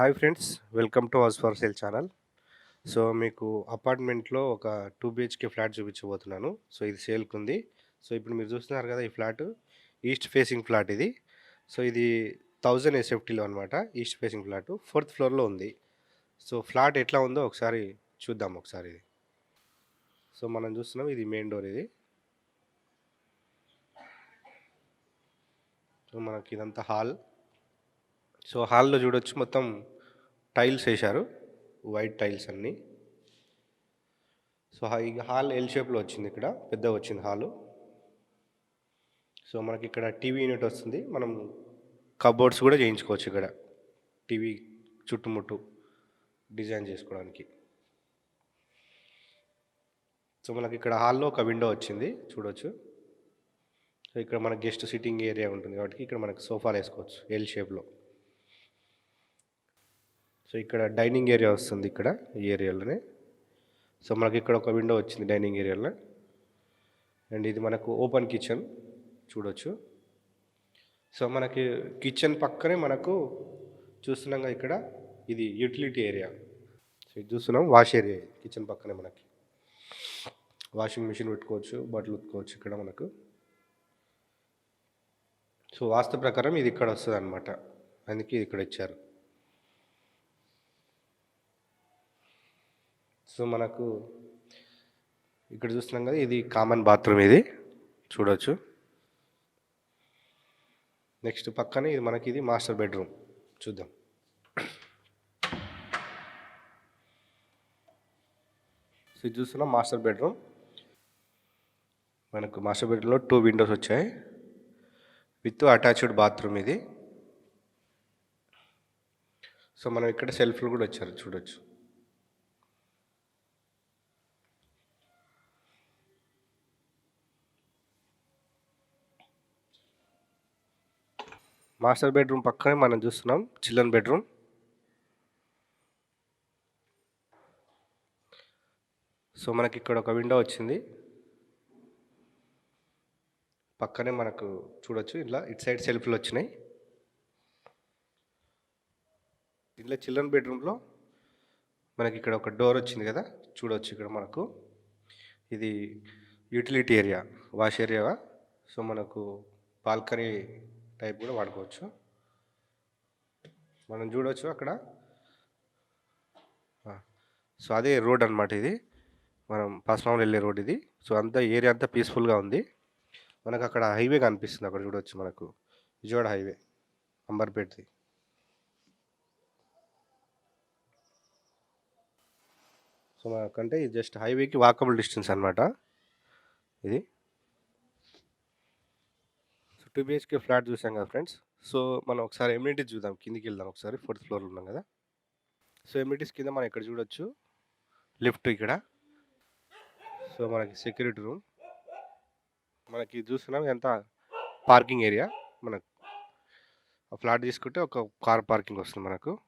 Hi friends welcome to house for sale channel. So మీకు అపార్ట్మెంట్లో ఒక టూ బిహెచ్కే ఫ్లాట్ చూపించబోతున్నాను. సో ఇది సేల్కి ఉంది సో ఇప్పుడు మీరు చూస్తున్నారు కదా ఈ ఫ్లాట్ ఈస్ట్ ఫేసింగ్ ఫ్లాట్ ఇది. సో ఇది థౌజండ్ ఎస్ఎఫ్టీలో అనమాట ఈస్ట్ ఫేసింగ్ ఫ్లాట్. ఫోర్త్ ఫ్లోర్లో ఉంది. సో ఫ్లాట్ ఎట్లా ఉందో ఒకసారి చూద్దాం ఒకసారి ఇది. సో మనం చూస్తున్నాం ఇది మెయిన్ డోర్ ఇది. సో మనకి ఇదంతా హాల్. సో హాల్లో చూడొచ్చు మొత్తం టైల్స్ వేశారు వైట్ టైల్స్ అన్నీ. సో ఈ హాల్ ఎల్ షేప్లో వచ్చింది ఇక్కడ పెద్ద వచ్చింది హాలు. సో మనకి ఇక్కడ టీవీ యూనిట్ వస్తుంది మనం కబోర్డ్స్ కూడా చేయించుకోవచ్చు ఇక్కడ టీవీ చుట్టుముట్టు డిజైన్ చేసుకోవడానికి. సో మనకి ఇక్కడ హాల్లో ఒక విండో వచ్చింది చూడొచ్చు. సో ఇక్కడ మన గెస్ట్ సిట్టింగ్ ఏరియా ఉంటుంది కాబట్టి ఇక్కడ మనకు సోఫాలు వేసుకోవచ్చు ఎల్ షేప్లో సో ఇక్కడ డైనింగ్ ఏరియా వస్తుంది ఇక్కడ ఈ ఏరియాలోనే. సో మనకి ఇక్కడ ఒక విండో వచ్చింది డైనింగ్ ఏరియాలో. అండ్ ఇది మనకు ఓపెన్ కిచెన్ చూడొచ్చు. సో మనకి కిచెన్ పక్కనే మనకు చూస్తున్నాం ఇక్కడ ఇది యూటిలిటీ ఏరియా. సో ఇది చూస్తున్నాం వాష్ ఏరియా కిచెన్ పక్కనే మనకి. వాషింగ్ మిషన్ పెట్టుకోవచ్చు బట్టలు ఉతుకోవచ్చు ఇక్కడ మనకు. సో వాస్తు ప్రకారం ఇది ఇక్కడ వస్తుంది అనమాట అందుకే ఇది ఇక్కడ ఇచ్చారు. సో మనకు ఇక్కడ చూస్తున్నాం కదా ఇది కామన్ బాత్రూమ్ ఇది. చూడవచ్చు నెక్స్ట్ పక్కనే ఇది మనకి ఇది మాస్టర్ బెడ్రూమ్ చూద్దాం. సో ఇది చూస్తున్నాం మాస్టర్ బెడ్రూమ్ మనకు మాస్టర్ బెడ్రూమ్లో టూ విండోస్ వచ్చాయి. విత్ అటాచ్డ్ బాత్రూమ్ ఇది. సో మనం ఇక్కడ సెల్ఫ్లు కూడా వచ్చారు చూడొచ్చు. మాస్టర్ బెడ్రూమ్ పక్కనే మనం చూస్తున్నాం చిల్డ్రన్ బెడ్రూమ్. సో మనకి ఇక్కడ ఒక విండో వచ్చింది. పక్కనే మనకు చూడొచ్చు ఇట్లా ఇటు సైడ్ సెల్ఫ్లు వచ్చినాయి. ఇంట్లో చిల్డ్రన్ బెడ్రూమ్లో మనకి ఇక్కడ ఒక డోర్ వచ్చింది కదా చూడవచ్చు ఇక్కడ మనకు. ఇది utility area wash area so మనకు బాల్కనీ టైప్ కూడా వాడుకోవచ్చు. మనం చూడవచ్చు అక్కడ. సో అదే రోడ్ అనమాట ఇది. మనం పస్మాములు వెళ్ళే రోడ్ ఇది. సో అంతా ఏరియా అంతా పీస్ఫుల్గా ఉంది. మనకు అక్కడ హైవే కనిపిస్తుంది. అక్కడ చూడవచ్చు మనకు. విజయవాడ హైవే అంబర్పేటది. సో మనకంటే ఇది జస్ట్ హైవేకి వాకబుల్ డిస్టెన్స్ అనమాట ఇది. టూ బిహెచ్కే ఫ్లాట్ చూసాం కదా ఫ్రెండ్స్. సో మనం ఒకసారి ఎమ్యూనిటీస్ చూద్దాం. కిందికి వెళ్దాం ఒకసారి. ఫోర్త్ ఫ్లోర్లో ఉన్నాం కదా. సో ఎమ్యూనిటీస్ కింద మనం ఇక్కడ చూడొచ్చు? లిఫ్ట్ ఇక్కడ. సో మనకి సెక్యూరిటీ రూమ్. మనకి చూస్తున్నాం ఎంత? పార్కింగ్ ఏరియా మనకు. ఆ ఫ్లాట్ తీసుకుంటే ఒక కార్ పార్కింగ్ వస్తుంది మనకు.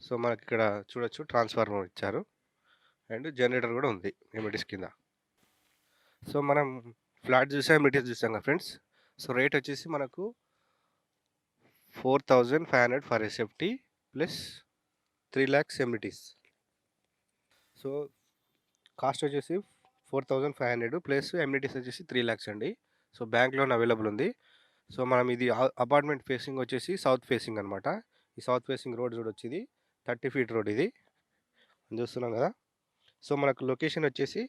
సో మనకి ఇక్కడ చూడొచ్చు. ట్రాన్స్ఫార్మర్ ఇచ్చారు. అండ్ జనరేటర్ కూడా ఉంది ఎమ్యూనిటీస్ కింద. సో మనం ఫ్లాట్ చూసాం మెటీరియల్ చూసాం కదా ఫ్రెండ్స్. సో రేట్ వచ్చేసి మనకు four thousand five hundred for SFT plus three lakhs amenities so cost వచ్చేసి four thousand five hundred plus amenities వచ్చేసి త్రీ ల్యాక్స్ అండి. సో బ్యాంక్ లోన్ అవైలబుల్ ఉంది. సో మనం ఇది అపార్ట్మెంట్ ఫేసింగ్ వచ్చేసి సౌత్ ఫేసింగ్ అనమాట ఈ సౌత్ ఫేసింగ్ రోడ్ చూడొచ్చు ఇది థర్టీ ఫీట్ రోడ్ ఇది. చూస్తున్నాం కదా. సో మనకు లొకేషన్ వచ్చేసి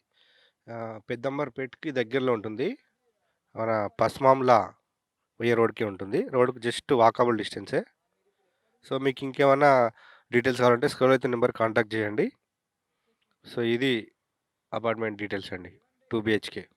పెద్దంబర్పేట్కి దగ్గరలో ఉంటుంది. మన పస్మాంలా పోయే రోడ్కి ఉంటుంది. రోడ్కి జస్ట్ వాకబుల్ డిస్టెన్సే. సో మీకు ఇంకేమైనా డీటెయిల్స్ కావాలంటే స్క్రోల్ అయితే నెంబర్ కాంటాక్ట్ చేయండి. సో ఇది అపార్ట్మెంట్ డీటెయిల్స్ అండి. Two BHK.